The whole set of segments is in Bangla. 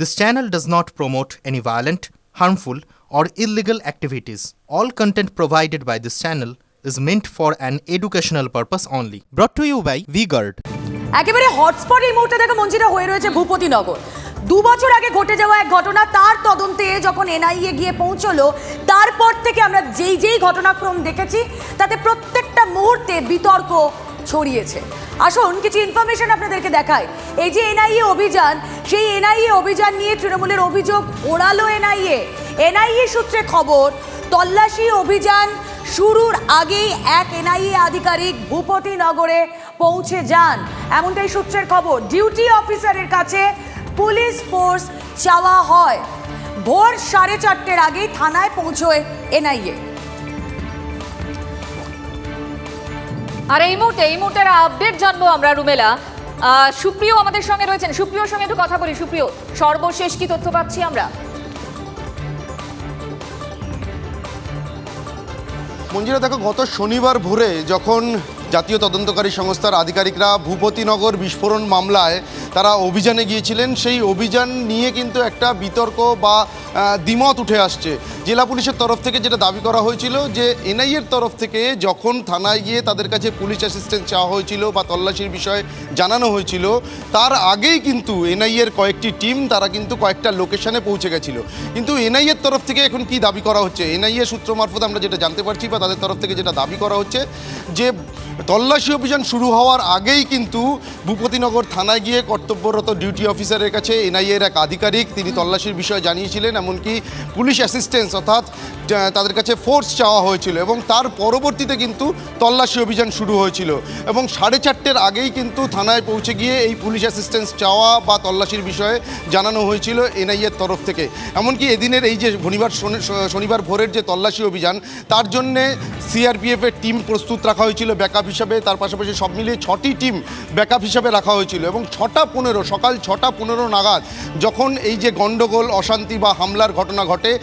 This channel does not promote any violent, harmful, or illegal activities. All content provided by this channel is meant for an educational purpose only. Brought to you by VGuard. একেবারে হটস্পট এই মুহূর্তে দেখো মঞ্জিরা হয়ে রয়েছে ভূপতিনগর দু বছর আগে ঘটে যাওয়া এক ঘটনা তার তদন্তে যখন এনআইএ গিয়ে পৌঁছলো তারপর থেকে আমরা যেই যেই ঘটনাক্রম দেখেছি তাতে প্রত্যেকটা মুহূর্তে বিতর্ক ছড়িয়েছে। আসুন কিছু ইনফরমেশন আপনাদেরকে দেখায় এই যে এনআইএ অভিযান, সেই এনআইএ অভিযান নিয়ে তৃণমূলের অভিযোগ ওড়ালো এনআইএ। এনআইএ সূত্রে খবর, তল্লাশি অভিযান শুরুর আগেই এক এনআইএ আধিকারিক ভূপতিনগরে পৌঁছে যান। এমনটাই সূত্রের খবর। ডিউটি অফিসারের কাছে পুলিশ ফোর্স চাওয়া হয়। ভোর সাড়ে চারটের আগেই থানায় পৌঁছয় এনআইএ। আর এই মুহূর্তে এই মুহূর্তে আপডেট জানব আমরা, রুমেলা। সুপ্রিয় আমাদের সঙ্গে রয়েছেন সুপ্রিয়র সঙ্গে একটু কথা বলি, সুপ্রিয়। সর্বশেষ কি তথ্য পাচ্ছি আমরা? মঞ্জিরা, দেখো, গত শনিবার ভোরে যখন জাতীয় তদন্তকারী সংস্থার আধিকারিকরা ভূপতিনগর বিস্ফোরণ মামলায় তারা অভিযানে গিয়েছিলেন। সেই অভিযান নিয়ে কিন্তু একটা বিতর্ক বা দ্বিমত উঠে আসছে। জেলা পুলিশের তরফ থেকে যেটা দাবি করা হয়েছিল যে এনআইএর তরফ থেকে যখন থানায় গিয়ে তাদের কাছে পুলিশ অ্যাসিস্ট্যান্ট চাওয়া হয়েছিল বা তল্লাশির বিষয়ে জানানো হয়েছিল, তার আগেই কিন্তু এনআইএর কয়েকটি টিম তারা কিন্তু কয়েকটা লোকেশনে পৌঁছে গেছিল। কিন্তু এনআইএর তরফ থেকে এখন কি দাবি করা হচ্ছে? এনআইএ সূত্র মারফত আমরা যেটা জানতে পারছি বা তাদের তরফ থেকে যেটা দাবি করা হচ্ছে যে তল্লাশি অভিযান শুরু হওয়ার আগেই কিন্তু ভূপতিনগর থানায় গিয়ে কর্তব্যরত ডিউটি অফিসারের কাছে এনআইএর এক আধিকারিক, তিনি তল্লাশির বিষয়ে জানিয়েছিলেন, এমনকি পুলিশ অ্যাসিস্ট্যান্স অর্থাৎ তাদের কাছে ফোর্স চাওয়া হয়েছিল এবং তার পরবর্তীতে কিন্তু তল্লাশি অভিযান শুরু হয়েছিল এবং সাড়ে চারটের আগেই কিন্তু থানায় পৌঁছে গিয়ে এই পুলিশ অ্যাসিস্ট্যান্স চাওয়া বা তল্লাশির বিষয়ে জানানো হয়েছিল এনআইএর তরফ থেকে। এমনকি এদিনের এই যে শনিবার শনি- শনিবার ভোরের যে তল্লাশি অভিযান, তার জন্যে সিআরপিএফের টিম প্রস্তুত রাখা হয়েছিল ব্যাকআপ হিসাবে। তার পাশাপাশি সব মিলিয়ে ছটি টিম ব্যাকআপ হিসাবে রাখা হয়েছিল এবং ছটা পনেরো, সকাল ছটা পনেরো নাগাদ যখন এই যে গণ্ডগোল অশান্তি বা হামলার ঘটনা ঘটে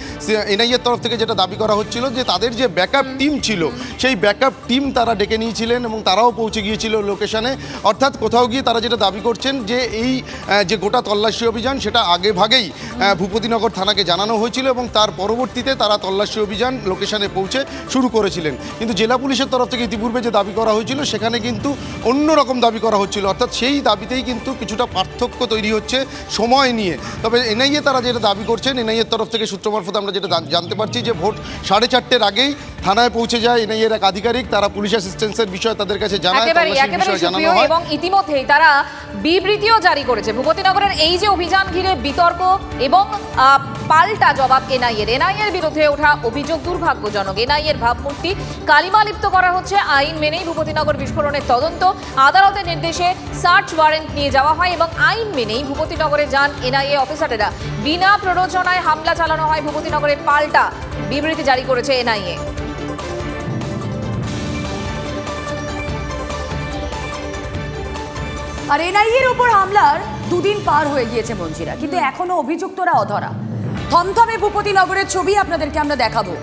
এনআইএর তরফ থেকে যেটা দাবি করা হচ্ছিল যে তাদের যে ব্যাকআপ টিম ছিল, সেই ব্যাকআপ টিম তারা ডেকে নিয়েছিলেন এবং তারাও পৌঁছে গিয়েছিল লোকেশনে। অর্থাৎ কোথাও গিয়ে তারা যেটা দাবি করছেন যে এই যে গোটা তল্লাশি অভিযান, সেটা আগে ভাগেই ভূপতিনগর থানাকে জানানো হয়েছিল এবং তার পরবর্তীতে তারা তল্লাশি অভিযান লোকেশনে পৌঁছে শুরু করেছিলেন। কিন্তু জেলা পুলিশের তরফ থেকে ইতিপূর্বে যে দাবি করা হয়েছিল, সেখানে কিন্তু অন্য রকম দাবি করা হচ্ছিল। অর্থাৎ সেই দাবিতেই কিন্তু কিছুটা পার্থক্য তৈরি হচ্ছে সময় নিয়ে। তবে এনআইএ তারা যেটা দাবি করছেন, এনআইএর তরফ থেকে সূত্র মারফত আমরা যেটা জানতে পারছি যে ভোট সাড়ে চারটের আগেই থানায় পৌঁছে যায় এনআইএর এক আধিকারিক। তারা পুলিশ অ্যাসিস্ট্যান্সের বিষয়ে তাদের কাছে জানায় জানানো হয়। এবং ইতিমধ্যেই তারা বিবৃতিও জারি করেছে। ভূপতিনগরের এই যে অভিযান ঘিরে বিতর্ক এবং পাল্টা জবাব এনআইএর। এনআইএর বিরুদ্ধে ওঠা অভিযোগ দুর্ভাগ্যজনক। এনআইএর ভাবমূর্তি কালিমা লিপ্ত করা হচ্ছে আইন মেনেই ভূপতিনগর বিস্ফোরণের তদন্ত। আদালতের নির্দেশে সার্চ ওয়ারেন্ট নিয়ে যাওয়া হয় এবং আইন মেনেই ভূপতিনগরে যান এনআইএ অফিসারেরা। বিনা প্ররোচনায় হামলা চালানো হয় ভূপতিনগরে পাল্টা বিবৃতি জারি করেছে এনআইএ। আর এনআইএর উপর হামলার দুদিন পার হয়ে গিয়েছে মঞ্জিরা, কিন্তু এখনও অভিযুক্তরা অধরা। থমথমে ভূপতিনগরের ছবি আপনাদেরকে আমরা দেখাবো।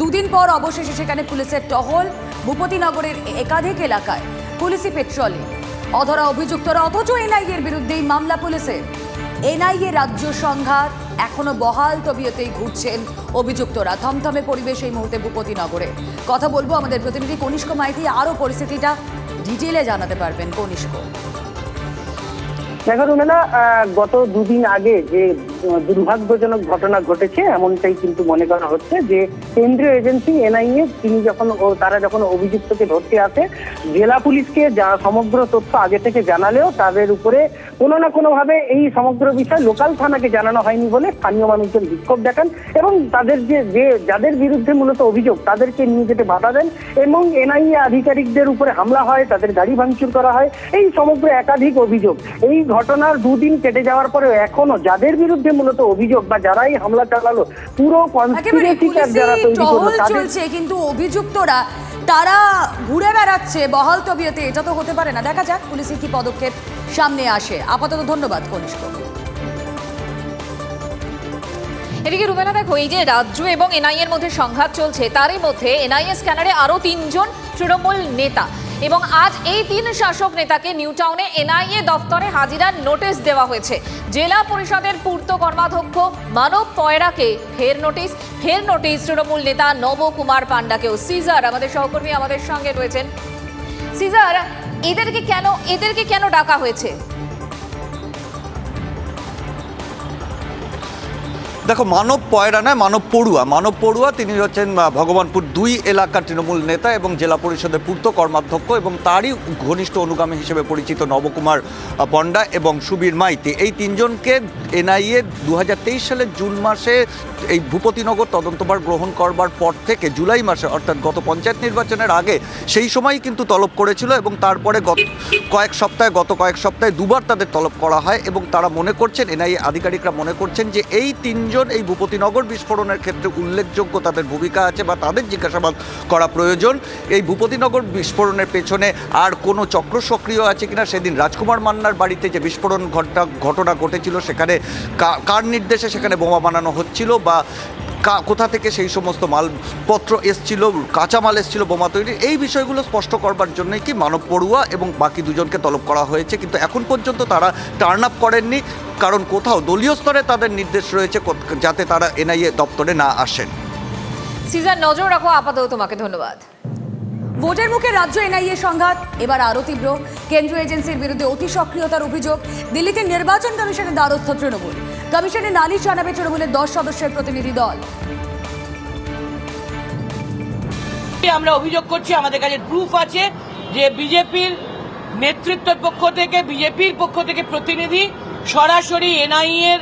দুদিন পর অবশেষে সেখানে পুলিশের টহল ভূপতিনগরের একাধিক এলাকায় পুলিশি পেট্রোলিং। অধরা অভিযুক্তরা, অথচ এনআইএর বিরুদ্ধেই মামলা পুলিশের। এনআইএ রাজ্য সংঘাত এখনও বহাল তবিয়তেই ঘুরছেন অভিযুক্তরা। থমথমে পরিবেশ এই মুহূর্তে ভূপতিনগরে কথা বলব আমাদের প্রতিনিধি কনিষ্ক মাইতি, আরও পরিস্থিতিটা ডিটেলে জানাতে পারবেন কনিষ্ক। দেখো আহ, গত দুদিন আগে যে দুর্ভাগ্যজনক ঘটনা ঘটেছে, এমনটাই কিন্তু মনে করা হচ্ছে যে কেন্দ্রীয় এজেন্সি এনআইএ, তিনি যখন তারা যখন অভিযুক্তকে ধরতে আসে, জেলা পুলিশকে যা সমগ্র তথ্য আগে থেকে জানালেও তাদের উপরে কোনো না কোনো ভাবে এই সমগ্র বিষয় লোকাল থানাকে জানানো হয়নি বলে স্থানীয় মানুষজন বিক্ষোভ দেখান এবং তাদের যে যে, যাদের বিরুদ্ধে মূলত অভিযোগ, তাদেরকে নিয়ে যেতে বাধা দেন এবং এনআইএ আধিকারিকদের উপরে হামলা হয়, তাদের গাড়ি ভাঙচুর করা হয়, এই সমগ্র একাধিক অভিযোগ। এই ঘটনার দুদিন কেটে যাওয়ার পরেও এখনও যাদের বিরুদ্ধে মূলত অভিযোগ বা যারাই হামলা চালালো পুরো কনস্পিরেসি যারা তৈরি করল চলছে কিন্তু অভিযুক্তরা তারা ঘুরে বেড়াচ্ছে বহাল তবিয়তে এটা তো হতে পারে না। দেখা যাক পুলিশের কি পদক্ষেপ সামনে আসে। আপাতত ধন্যবাদ কনিষ্ক। এদিকে রুমেলা দেখো এই যে রাজ্য এবং এনআইএর মধ্যে সংঘাত চলছে তারই মধ্যে এনআইএ স্ক্যানারে আরও তিনজন তৃণমূল নেতা। এবং আজ এই তিন শাসক নেতাকে নিউটাউনে এনআইএ দফতরে হাজিরার নোটিশ দেওয়া হয়েছে। জেলা পরিষদের পূর্ত কর্মাধ্যক্ষ মানব পয়রাকে ফের নোটিশ। ফের নোটিশ, তৃণমূল নেতা নবকুমার পান্ডাকেও। সিজার, আমাদের সহকর্মী আমাদের সঙ্গে রয়েছেন। সিজার, এদেরকে কেন এদেরকে কেন ডাকা হয়েছে? দেখো, মানব পয়রা নয়, মানব পড়ুয়া। মানব পড়ুয়া, তিনি হচ্ছেন ভগবানপুর দুই এলাকার তৃণমূল নেতা এবং জেলা পরিষদের পূর্ত কর্মাধ্যক্ষ এবং তারই ঘনিষ্ঠ অনুগামী হিসেবে পরিচিত নবকুমার পণ্ডা এবং সুবীর মাইতি। এই তিনজনকে এনআইএ দু হাজার তেইশ সালের জুন মাসে এই ভূপতিনগর তদন্তভার গ্রহণ করবার পর থেকে জুলাই মাসে, অর্থাৎ গত পঞ্চায়েত নির্বাচনের আগে, সেই সময়ই কিন্তু তলব করেছিল এবং তারপরে গত কয়েক সপ্তাহে, গত কয়েক সপ্তাহে দুবার তাদের তলব করা হয় এবং তারা মনে করছেন, এনআইএ আধিকারিকরা মনে করছেন যে এই তিনজন এই ভূপতিনগর বিস্ফোরণের ক্ষেত্রে উল্লেখযোগ্য তাদের ভূমিকা আছে বা তাদের জিজ্ঞাসাবাদ করা প্রয়োজন। এই ভূপতিনগর বিস্ফোরণের পেছনে আর কোনো চক্র সক্রিয় আছে কিনা সেদিন রাজকুমার মান্নার বাড়িতে যে বিস্ফোরণ ঘটনা ঘটনা ঘটেছিল, সেখানে কার নির্দেশে সেখানে বোমা বানানো হচ্ছিল বা কোথা থেকে সেই সমস্ত মালপত্র এসছিল কাঁচামাল এসছিল, বোমা তৈরি এই বিষয়গুলো স্পষ্ট করবার জন্যই কি মানব পড়ুয়া এবং বাকি দুজনকে তলব করা হয়েছে। কিন্তু এখন পর্যন্ত তারা টার্ন আপ করেননি, কারণ কোথাও দলীয় স্তরে তাদের নির্দেশ রয়েছে যাতে তারা এনআইএ দপ্তরে না আসেন। সিজার, নজর রাখো, আপাতত তোমাকে ধন্যবাদ। ভোটের মুখে রাজ্য এনআইএ সংঘাত। এবার আরও তীব্র। কেন্দ্রীয় এজেন্সির বিরুদ্ধে অতি সক্রিয়তার অভিযোগ। দিল্লিতে নির্বাচন কমিশনের দ্বারস্থ তৃণমূল। কমিশনে নালিশ জানাবে তৃণমূলের দশ সদস্যের প্রতিনিধি দল। আমরা অভিযোগ করছি, আমাদের কাছে প্রুফ আছে যে বিজেপির নেতৃত্বের পক্ষ থেকে, বিজেপির পক্ষ থেকে প্রতিনিধি সরাসরি এনআইএর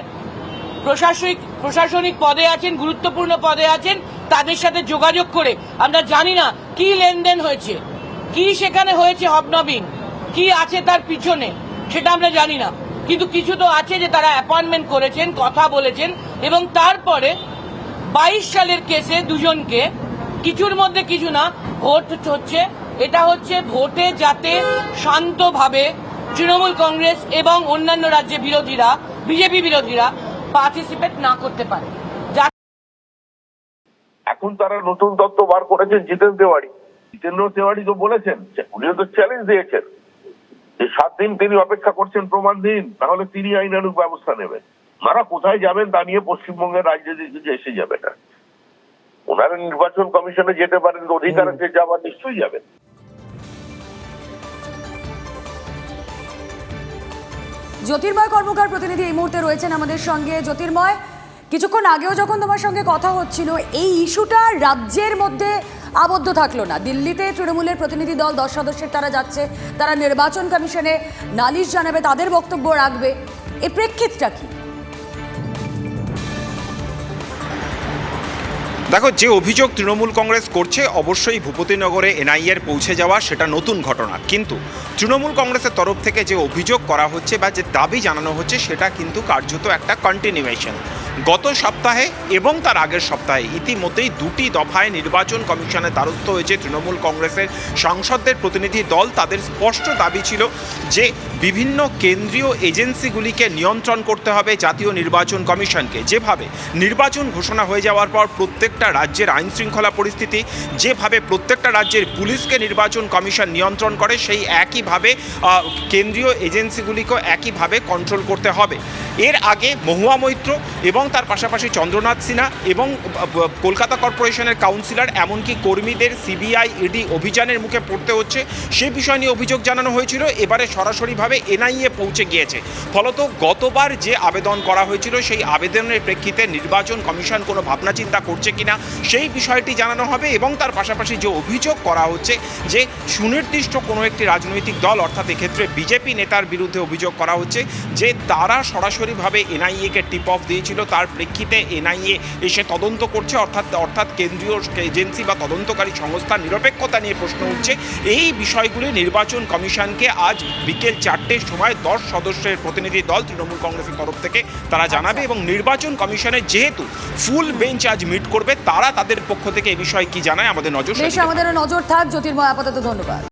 প্রশাসনিক প্রশাসনিক পদে আছেন, গুরুত্বপূর্ণ পদে আছেন, তাদের সাথে যোগাযোগ করে। আমরা জানি না কি লেনদেন হয়েছে? কি সেখানে হয়েছে হবনবিং কি আছে তার পিছনে? সেটা আমরা জানি না। কিন্তু কিছু তো আছে যে তারা অ্যাপয়েন্টমেন্ট করেছেন, কথা বলেছেন, এবং তারপরে বাইশ সালের কেসে দুজনকে, কিছুর মধ্যে কিছু না, ভোট হচ্ছে। এটা হচ্ছে ভোটে যাতে শান্তভাবে তৃণমূল কংগ্রেস এবং অন্যান্য রাজ্যে বিরোধীরা, বিজেপি বিরোধীরা পার্টিসিপেট না করতে পারে। এখন তারা নতুন তত্ত্ব বার করেছেন জিতেন তেওয়ারি। জিতেন্দ্র তেওয়ারি তো বলেছেন যে উনিও তো চ্যালেঞ্জ দিয়েছেন। যে সাত দিন তিনি অপেক্ষা করছেন প্রমাণ দিন তাহলে তিনি আইনানুক ব্যবস্থা নেবেন। তারা কোথায় যাবেন তা নিয়ে পশ্চিমবঙ্গের রাজনীতি কিছু এসে যাবে না। ওনারা নির্বাচন কমিশনে যেতে পারেন অধিকার আছে যাওয়ার নিশ্চয়ই যাবেন। জ্যোতির্ময় কর্মকার প্রতিনিধি এই মুহূর্তে রয়েছেন আমাদের সঙ্গে। জ্যোতির্ময় কিছুক্ষণ আগেও যখন তোমার সঙ্গে কথা হচ্ছিল, এই ইস্যুটা রাজ্যের মধ্যে আবদ্ধ থাকল না। দিল্লিতে তৃণমূলের প্রতিনিধি দল, দশ সদস্যের তারা যাচ্ছে, তারা নির্বাচন কমিশনে নালিশ জানাবে, তাদের বক্তব্য রাখবে। এ প্রেক্ষিতটা কি? দেখো, যে অভিযোগ তৃণমূল কংগ্রেস করছে, অবশ্যই ভূপতিনগরে এনআইএর পৌঁছে যাওয়া সেটা নতুন ঘটনা। কিন্তু তৃণমূল কংগ্রেসের তরফ থেকে যে অভিযোগ করা হচ্ছে বা যে দাবি জানানো হচ্ছে, সেটা কিন্তু কার্যত একটা কন্টিনিউয়েশন গত সপ্তাহে এবং তার আগের সপ্তাহে ইতিমধ্যেই দুটি দফায় নির্বাচন কমিশনের দ্বারস্থ হয়েছে তৃণমূল কংগ্রেসের সাংসদদের প্রতিনিধি দল। তাদের স্পষ্ট দাবি ছিল যে বিভিন্ন কেন্দ্রীয় এজেন্সিগুলিকে নিয়ন্ত্রণ করতে হবে জাতীয় নির্বাচন কমিশনকে। যেভাবে নির্বাচন ঘোষণা হয়ে যাওয়ার পর প্রত্যেকটা রাজ্যের আইন শৃঙ্খলা পরিস্থিতি, যেভাবে প্রত্যেকটা রাজ্যের পুলিশকে নির্বাচন কমিশন নিয়ন্ত্রণ করে, সেই একইভাবে কেন্দ্রীয় এজেন্সিগুলিকেও একইভাবে কন্ট্রোল করতে হবে। এর আগে মহুয়া মৈত্র এবং তার পাশাপাশি চন্দ্রনাথ সিনহা এবং কলকাতা কর্পোরেশনের কাউন্সিলর, এমনকি কর্মীদের সিবিআই ইডি অভিযানের মুখে পড়তে হচ্ছে, সে বিষয় নিয়ে অভিযোগ জানানো হয়েছিল, এবারে সরাসরিভাবে এনআইএ পৌঁছে গিয়েছে। ফলত গতবার যে আবেদন করা হয়েছিল, সেই আবেদনের প্রেক্ষিতে নির্বাচন কমিশন কোনো ভাবনা চিন্তা করছে কিনা, সেই বিষয়টি জানানো হবে এবং তার পাশাপাশি যে অভিযোগ করা হচ্ছে যে সুনির্দিষ্ট কোনো একটি রাজনৈতিক দল, অর্থাৎ এক্ষেত্রে বিজেপি নেতার বিরুদ্ধে অভিযোগ করা হচ্ছে, যে তারা সরাসরিভাবে এনআইএকে টিপ অফ দিয়েছিল। তার প্রেক্ষিতে এনআইএ এসে তদন্ত করছে অর্থাৎ অর্থাৎ কেন্দ্রীয় এজেন্সি বা তদন্তকারী সংস্থার নিরপেক্ষতা নিয়ে প্রশ্ন উঠছে। এই বিষয়গুলি নির্বাচন কমিশনকে আজ বিকেল চারটের সময় দশ সদস্যের প্রতিনিধি দল তৃণমূল কংগ্রেসের তরফ থেকে তারা জানাবে এবং নির্বাচন কমিশনের যেহেতু ফুল বেঞ্চ আজ মিট করবে তারা তাদের পক্ষ থেকে এ বিষয়ে কি জানায় আমাদের নজর আমাদের নজর থাক জ্যোতির্ময় আপাতত ধন্যবাদ।